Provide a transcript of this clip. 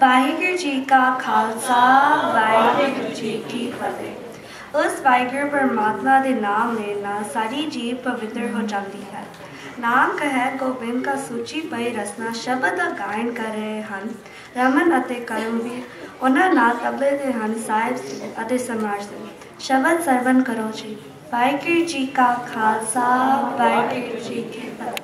ਵਾਹਿਗੁਰੂ ਜੀ ਕਾ ਖਾਲਸਾ ਵਾਹਿਗੁਰੂ ਜੀ ਕੀ ਫਤਿਹ ਉਸ ਵਾਹਿਗੁਰੂ ਪਰਮਾਤਮਾ ਦੇ ਨਾਮ ਲੈਣ ਨਾਲ ਸਾਰੀ ਜੀਵ ਪਵਿੱਤਰ ਹੋ ਜਾਂਦੀ ਹੈ ਨਾਮ ਕਹੈ ਗੋਬਿੰਦ ਕਾ ਸੂਚੀ ਪਈ ਰਸਨਾ ਸ਼ਬਦ ਦਾ ਗਾਇਨ ਕਰ ਰਹੇ ਹਨ ਰਮਨ ਅਤੇ ਕਰਮਵੀਰ ਉਹਨਾਂ ਨਾਲ ਤਬਲੇ ਦੇ ਹਨ ਸਾਹਿਬ ਸਿੰਘ ਅਤੇ ਸਮਾਜ ਸਿੰਘ ਸ਼ਬਦ ਸਰਵਨ ਕਰੋ ਜੀ ਵਾਹਿਗੁਰੂ ਜੀ ਕਾ ਖਾਲਸਾ ਵਾਹਿਗੁਰੂ ਜੀ ਕੀ ਫਤਿਹ